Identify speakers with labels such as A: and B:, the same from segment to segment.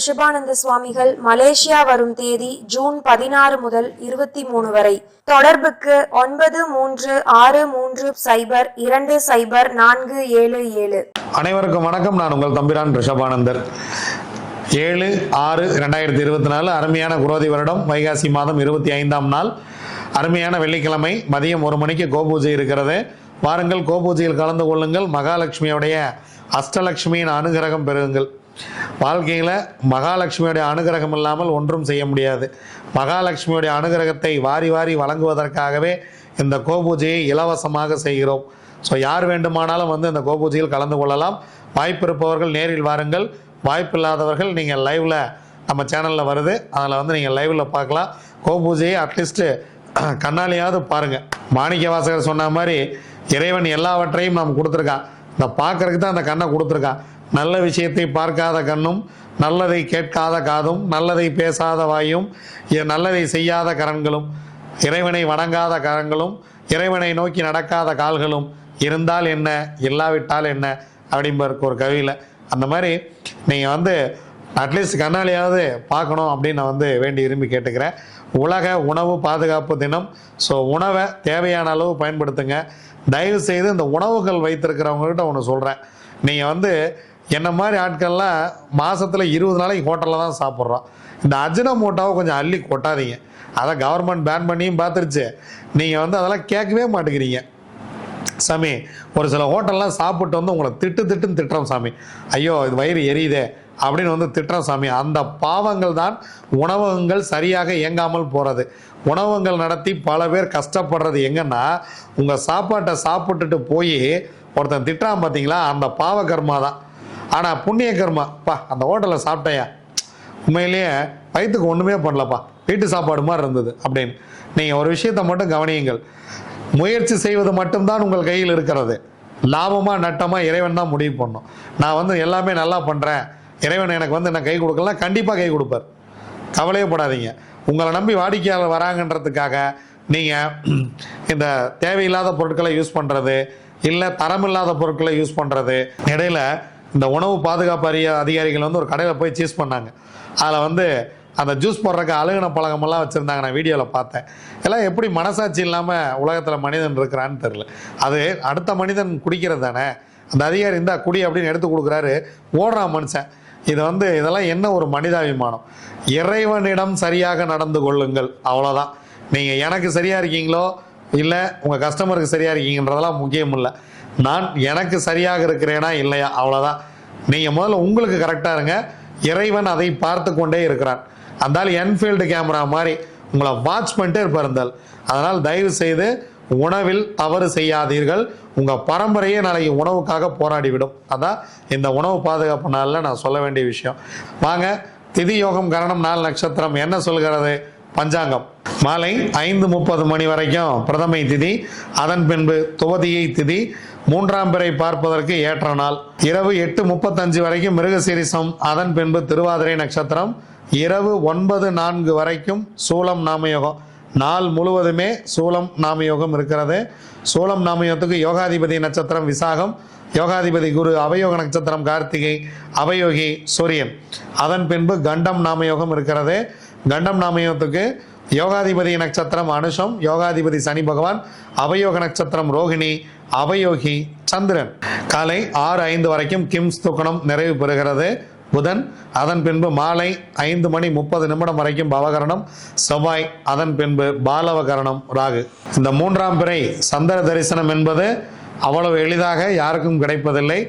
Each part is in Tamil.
A: ரிஷபானந்த சுவாமிகள் மலேசியா வரும் தேதி ஜூன் பதினாறு முதல் இருபத்தி மூணு வரை. தொடர்புக்கு ஒன்பது மூன்று ஆறு மூன்று சைபர் இரண்டு சைபர் நான்கு ஏழு ஏழு.
B: அனைவருக்கும் வணக்கம். நான் உங்கள் தம்பிரான் ரிஷபானந்தர். ஏழு ஆறு ரெண்டாயிரத்தி இருபத்தி நாலு அருமையான குரோதி வருடம். வைகாசி மாதம் இருபத்தி ஐந்தாம் நாள். அருமையான வெள்ளிக்கிழமை மதியம் ஒரு மணிக்கு கோபூஜை இருக்கிறது. வாருங்கள் கோபூஜையில் கலந்து கொள்ளுங்கள். மகாலட்சுமியுடைய அஷ்டலட்சுமியின் அனுகிரகம் பெறுங்கள். வாழ்க்கையில் மகாலட்சுமியுடைய அனுகிரகம் இல்லாமல் ஒன்றும் செய்ய முடியாது. மகாலட்சுமியுடைய அனுகிரகத்தை வாரி வாரி வழங்குவதற்காகவே இந்த கோபூஜையை இலவசமாக செய்கிறோம். ஸோ யார் வேண்டுமானாலும் வந்து இந்த கோபூஜையில் கலந்து கொள்ளலாம். வாய்ப்பு இருப்பவர்கள் நேரில் வாருங்கள். வாய்ப்பு இல்லாதவர்கள் நீங்கள் லைவில் நம்ம சேனலில் வருது. அதில் வந்து நீங்கள் லைவில் பார்க்கலாம். கோபூஜையை அட்லீஸ்ட்டு கண்ணாலியாவது பாருங்கள் மாணிக்க வாசகர் சொன்ன மாதிரி இறைவன் எல்லாவற்றையும் நாம் கொடுத்துருக்கான். இந்த பார்க்கறதுக்கு தான் அந்த கண்ணை கொடுத்துருக்கான். நல்ல விஷயத்தை பார்க்காத கண்ணும் நல்லதை கேட்காத காதும் நல்லதை பேசாத வாயும் நல்லதை செய்யாத கரண்களும் இறைவனை வணங்காத கரங்களும் இறைவனை நோக்கி நடக்காத கால்களும் இருந்தால் என்ன இல்லாவிட்டால் என்ன அப்படிம்பருக்கு ஒரு கவியில். அந்த மாதிரி நீங்கள் வந்து அட்லீஸ்ட் கண்ணாலியாவது பார்க்கணும் அப்படின்னு நான் வந்து வேண்டி விரும்பி கேட்டுக்கிறேன். உலக உணவு பாதுகாப்பு தினம். ஸோ உணவை தேவையான அளவு பயன்படுத்துங்க. தயவு செய்து இந்த உணவுகள் வைத்திருக்கிறவங்ககிட்ட ஒன்று சொல்கிறேன் நீங்கள் வந்து என்ன மாதிரி ஆட்கள்லாம் மாதத்தில் இருபது நாளைக்கு ஹோட்டலில் தான் சாப்பிட்றோம். இந்த அஜினமோட்டோவை கொஞ்சம் அள்ளி கொட்டாதீங்க. அதை கவர்மெண்ட் பேன் பண்ணியும் பார்த்துருச்சு. நீங்கள் வந்து அதெல்லாம் கேட்கவே மாட்டேங்கிறீங்க. சாமி ஒரு சில ஹோட்டல்லாம் சாப்பிட்டு வந்து உங்களை திட்டு திட்டுன்னு திட்டுறோம் சாமி. ஐயோ இது வயிறு எரியுதே அப்படின்னு வந்து திட்டுறோம் சாமி. அந்த பாவங்கள் தான் உணவகங்கள் சரியாக இயங்காமல் போகிறது உணவகங்கள் நடத்தி பல பேர் கஷ்டப்படுறது எங்கன்னா உங்கள் சாப்பாட்டை சாப்பிட்டுட்டு போய் ஒருத்தன் திட்டுறான் பார்த்தீங்களா அந்த பாவ கர்மா தான். ஆனால் புண்ணிய கர்மா பா அந்த ஹோட்டலில் சாப்பிட்டேயா உண்மையிலேயே வயிற்றுக்கு ஒன்றுமே பண்ணலப்பா. வீட்டு சாப்பாடு மாதிரி இருந்தது அப்படின்னு. நீங்கள் ஒரு விஷயத்தை மட்டும் கவனியுங்கள். முயற்சி செய்வது மட்டும்தான் உங்கள் கையில் இருக்கிறது. லாபமாக நட்டமாக இறைவன் தான் முடிவு பண்ணும் நான் வந்து எல்லாமே நல்லா பண்ணுறேன் இறைவன் எனக்கு வந்து என்ன கை கொடுக்கலாம் கண்டிப்பாக கை கொடுப்பார். கவலையே படாதீங்க. உங்களை நம்பி வாடிக்கையாளர் வராங்கன்றதுக்காக நீங்கள் இந்த தேவையில்லாத பொருட்களை யூஸ் பண்ணுறது இல்லை தரமில்லாத பொருட்களை யூஸ் பண்ணுறது இடையில இந்த உணவு பாதுகாப்பு அறிய அதிகாரிகள் வந்து ஒரு கடையில் போய் சீஸ் பண்ணாங்க. அதில் வந்து அந்த ஜூஸ் போடுறக்கு அழுகின பழக்கமெல்லாம் வச்சுருந்தாங்க. நான் வீடியோவில் பார்த்தேன். எல்லாம் எப்படி மனசாட்சி இல்லாமல் உலகத்தில் மனிதன் இருக்கிறான்னு தெரில அது அடுத்த மனிதன் குடிக்கிறது தானே. அந்த அதிகாரி இருந்தா குடி அப்படின்னு எடுத்து கொடுக்குறாரு. ஓடுறான் மனுஷன். இது வந்து இதெல்லாம் என்ன ஒரு மனிதாபிமானம்? இறைவனிடம் சரியாக நடந்து கொள்ளுங்கள். அவ்வளோதான் நீங்கள் எனக்கு சரியாக இருக்கீங்களோ? இல்லை உங்கள் கஸ்டமருக்கு சரியாக இருக்கீங்கன்றதெல்லாம் முக்கியம் இல்லை. நான் எனக்கு சரியாக இருக்கிறேனா இல்லையா? அவ்வளோதான் நீங்கள் முதல்ல உங்களுக்கு கரெக்டாக இருங்க. இறைவன் அதை பார்த்து கொண்டே இருக்கிறான். அந்தால் என்ஃபீல்டு கேமரா மாதிரி உங்களை வாட்ச் பண்ணிட்டே இருப்பார் இருந்தால் அதனால் தயவு செய்து உணவில் தவறு செய்யாதீர்கள். உங்கள் பரம்பரையே நாளைக்கு உணவுக்காக போராடிவிடும். அதான் இந்த உணவு பாதுகாப்பு நாளில் நான் சொல்ல வேண்டிய விஷயம். வாங்க திதி யோகம் கரணம் நாள் நட்சத்திரம் என்ன சொல்கிறது? பஞ்சாங்கம். மாலை ஐந்து முப்பது மணி வரைக்கும் பிரதமை திதி அதன் பின்பு துவதியை திதி மூன்றாம் பிறை பார்ப்பதற்கு ஏற்ற நாள். இரவு எட்டு முப்பத்தஞ்சு வரைக்கும் மிருகசீரிசம் அதன் பின்பு திருவாதிரை நட்சத்திரம். இரவு ஒன்பது நான்கு வரைக்கும் சூலம் நாமயோகம். நாள் முழுவதுமே சூலம் நாமயோகம் இருக்கிறது. சூலம் நாமயோகத்துக்கு யோகாதிபதி நட்சத்திரம் விசாகம். யோகாதிபதி குரு அவயோக நட்சத்திரம் கார்த்திகை அவயோகி சூரியன். அதன் பின்பு கண்டம் நாமயோகம் இருக்கிறது. கண்டம் நாமயோகத்துக்கு யோகாதிபதி நட்சத்திரம் அனுஷம் யோகாதிபதி சனி பகவான் அவயோக நட்சத்திரம் ரோகிணி அவயோகி சந்திரன். காலை ஆறு ஐந்து வரைக்கும் கிம்ஸ் துக்கணம் நிறைவு பெறுகிறது. புதன் அதன் பின்பு மாலை ஐந்து மணி முப்பது நிமிடம் வரைக்கும் பவகரணம் செவ்வாய் அதன் பின்பு பாலவகரணம் ராகு. இந்த மூன்றாம் பிறை சந்திர தரிசனம் என்பது அவ்வளவு எளிதாக யாருக்கும் கிடைப்பதில்லை.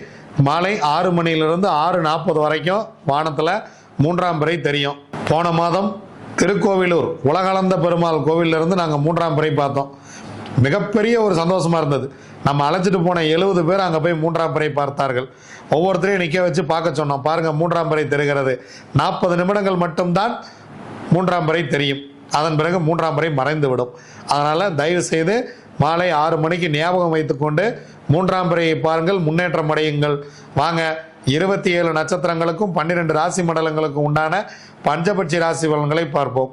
B: மாலை ஆறு மணியிலிருந்து ஆறு நாற்பது வரைக்கும் வானத்தில் மூன்றாம் பிறை தெரியும். போன மாதம் திருக்கோவிலூர் உலகளந்த பெருமாள் கோவிலிருந்து நாங்கள் மூன்றாம் பிறை பார்த்தோம். மிகப்பெரிய ஒரு சந்தோஷமாக இருந்தது. நம்ம அழைச்சிட்டு போன எழுபது பேர் அங்கே போய் மூன்றாம் பிறை பார்த்தார்கள். ஒவ்வொருத்தரையும் நிற்க வச்சு பார்க்க சொன்னோம். பாருங்கள் மூன்றாம் பிறை தெரிகிறது. நாற்பது நிமிடங்கள் மட்டும்தான் மூன்றாம் பிறை தெரியும். அதன் பிறகு மூன்றாம் பிறை மறைந்து விடும் அதனால் தயவு செய்து மாலை ஆறு மணிக்கு ஞாபகம் வைத்துக்கொண்டு மூன்றாம் பிறையை பாருங்கள் முன்னேற்றம் அடையுங்கள். வாங்க இருபத்தி ஏழு நட்சத்திரங்களுக்கும் பன்னிரெண்டு ராசி மண்டலங்களுக்கும் உண்டான பஞ்சபட்சி ராசி பலன்களை பார்ப்போம்.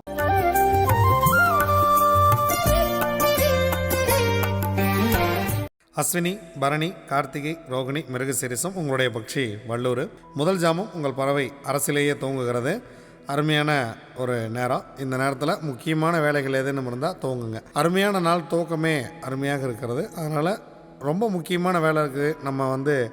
B: அஸ்வினி பரணி கார்த்திகை ரோகிணி மிருகசிரிசம் உங்களுடைய பக்ஷி வள்ளூர். முதல் ஜாமம் உங்கள் பறவை அரசிலேயே தூங்குகிறது. அருமையான ஒரு நேரம். இந்த நேரத்தில் முக்கியமான வேலைகள் எதுன்னு இருந்தால் தூங்குங்க. அருமையான நாள் தூக்கமே அருமையாக இருக்கிறது. அதனால் ரொம்ப முக்கியமான வேலை இருக்குது நம்ம வந்து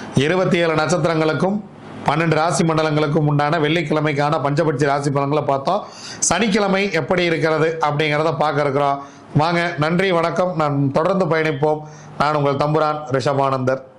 B: இருபத்தி ஏழு நட்சத்திரங்களுக்கும் பன்னெண்டு ராசி மண்டலங்களுக்கும் உண்டான வெள்ளிக்கிழமைக்கான பஞ்சபட்சி ராசி பலன்களை பார்த்தோம். சனிக்கிழமை எப்படி இருக்கிறது அப்படிங்கிறத பார்க்க இருக்கிறோம். வாங்க நன்றி வணக்கம். நான் தொடர்ந்து பயணிப்போம். நான் உங்கள் தம்புரான் ரிஷபானந்தர்.